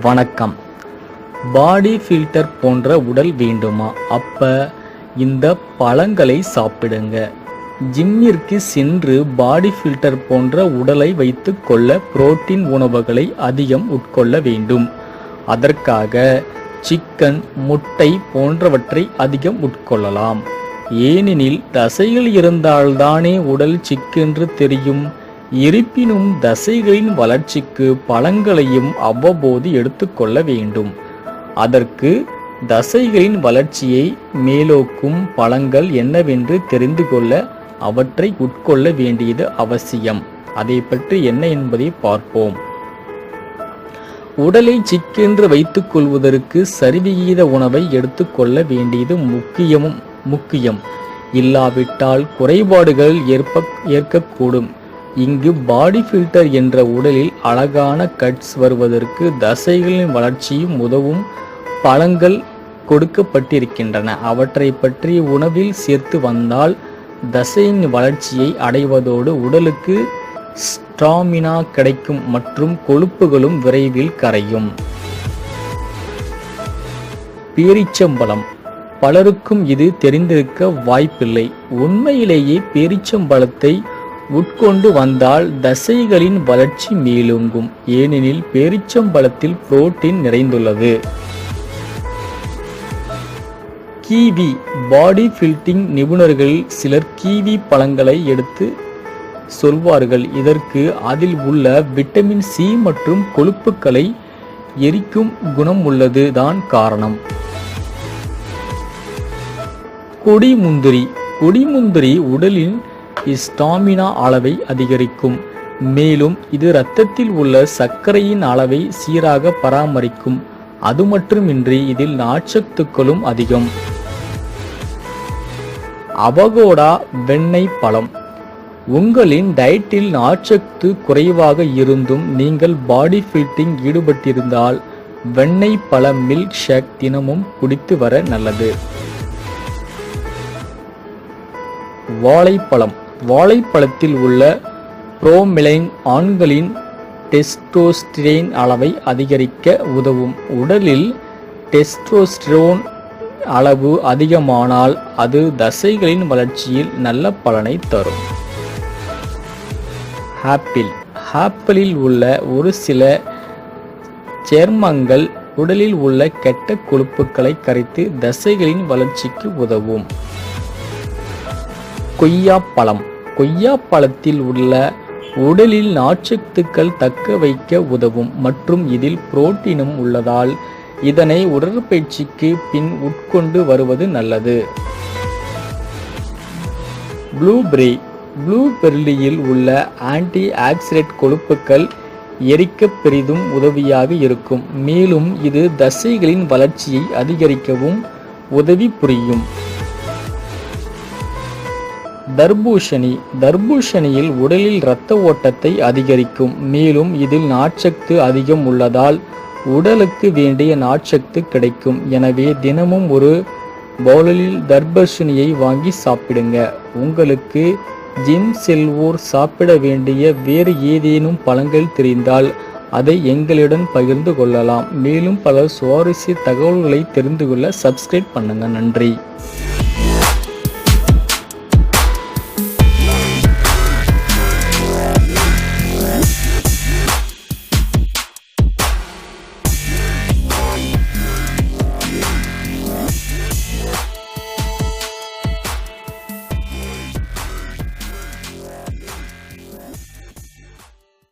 வணக்கம். பாடி ஃபில்டர் போன்ற உடல் வேண்டுமா? அப்ப இந்த பழங்களை சாப்பிடுங்க. ஜிம்மிற்கு சென்று பாடி ஃபில்டர் போன்ற உடலை வைத்து கொள்ள புரோட்டீன் உணவுகளை அதிகம் உட்கொள்ள வேண்டும். அதற்காக சிக்கன் முட்டை போன்றவற்றை அதிகம் உட்கொள்ளலாம். ஏனெனில் தசைகள் இருந்தால்தானே உடல் சிக்கென்று தெரியும். இருப்பினும் தசைகளின் வளர்ச்சிக்கு பழங்களையும் அவ்வப்போது எடுத்துக்கொள்ள வேண்டும். அதற்கு தசைகளின் வளர்ச்சியை மேலோக்கும் பழங்கள் என்னவென்று தெரிந்து கொள்ள அவற்றை உட்கொள்ள வேண்டியது அவசியம். அதை பற்றி என்ன என்பதை பார்ப்போம். உடலை சிக்கென்று வைத்துக் கொள்வதற்கு சரிவிகித உணவை எடுத்துக்கொள்ள வேண்டியது முக்கியமும் முக்கியம். இல்லாவிட்டால் குறைபாடுகள் ஏற்ப ஏற்கக்கூடும். இங்கு பாடி ஃபில்டர் என்ற உடலில் அழகான கட்ஸ் வருவதற்கு தசைகளின் வளர்ச்சியும் உதவும் பழங்கள் கொடுக்கப்பட்டிருக்கின்றன. அவற்றை பற்றி உணவில் சேர்த்து வந்தால் தசையின் வளர்ச்சியை அடைவதோடு உடலுக்கு ஸ்டாமினா கிடைக்கும் மற்றும் கொழுப்புகளும் விரைவில் கரையும். பேரிச்சம்பழம். பலருக்கும் இது தெரிந்திருக்க வாய்ப்பில்லை. உண்மையிலேயே பேரிச்சம்பழத்தை உட்கொண்டு வந்தால் தசைகளின் வளர்ச்சி மேலோங்கும். ஏனெனில் பேரிச்சம்பழத்தில் புரோட்டீன் நிறைந்துள்ளது. கீவி பாடி ஃபில்டிங் நிபுணர்கள் சிலர் கீவி பழங்களை எடுத்து சொல்வார்கள். இதற்கு அதில் உள்ள விட்டமின் சி மற்றும் கொழுப்புக்களை எரிக்கும் குணம் உள்ளது தான் காரணம். கொடி முந்திரி உடலின் ஸ்டாமினா அளவை அதிகரிக்கும். மேலும் இது இரத்தத்தில் உள்ள சர்க்கரையின் அளவை சீராக பராமரிக்கும். அது மட்டுமின்றி இதில் நார்ச்சத்துக்களும் அதிகம். அவகோடா வெண்ணெய் பழம். உங்களின் டயட்டில் நார்ச்சத்து குறைவாக இருந்தும் நீங்கள் பாடி ஃபில்டிங் ஈடுபட்டிருந்தால் வெண்ணெய் பழ மில்க் ஷேக் தினமும் குடித்து வர நல்லது. வாழைப்பழம். வாழைப்பழத்தில் உள்ள புரோமிலைன் ஆண்களின் டெஸ்டோஸ்டிரேன் அளவை அதிகரிக்க உதவும். உடலில் டெஸ்டோஸ்டிரோன் அளவு அதிகமானால் அது தசைகளின் வளர்ச்சியில் நல்ல பலனை தரும். ஆப்பிள். ஆப்பிளில் உள்ள ஒரு சில சேர்மங்கள் உடலில் உள்ள கெட்ட கொழுப்புகளை கரைத்து தசைகளின் வளர்ச்சிக்கு உதவும். கொய்யா கொய்யாப்பழத்தில் உள்ள உடலில் நார்ச்சத்துக்கள் தக்க வைக்க உதவும் மற்றும் இதில் புரோட்டீனும் உள்ளதால் இதனை உடற்பயிற்சிக்கு பின் உட்கொண்டு வருவது நல்லது. ப்ளூபெர்ரி ப்ளூபெர்ரியில் உள்ள ஆன்டி ஆக்சிடென்ட் கொழுப்புக்கள் எரிக்க பெரிதும் உதவியாக இருக்கும். மேலும் இது தசைகளின் வளர்ச்சியை அதிகரிக்கவும் உதவி புரியும். தர்பூஷணி. தர்பூஷணியில் உடலில் இரத்த ஓட்டத்தை அதிகரிக்கும். மேலும் இதில் நாட்சத்து அதிகம் உள்ளதால் உடலுக்கு வேண்டிய நாட்சத்து கிடைக்கும். எனவே தினமும் ஒரு பவுலில் தர்பூஷணியை வாங்கி சாப்பிடுங்க. உங்களுக்கு ஜிம் செல்வோர் சாப்பிட வேண்டிய வேறு ஏதேனும் பழங்கள் தெரிந்தால் அதை எங்களுடன் பகிர்ந்து கொள்ளலாம். மேலும் பல சுவாரஸ்ய தகவல்களை தெரிந்து கொள்ள சப்ஸ்கிரைப் பண்ணுங்க. நன்றி.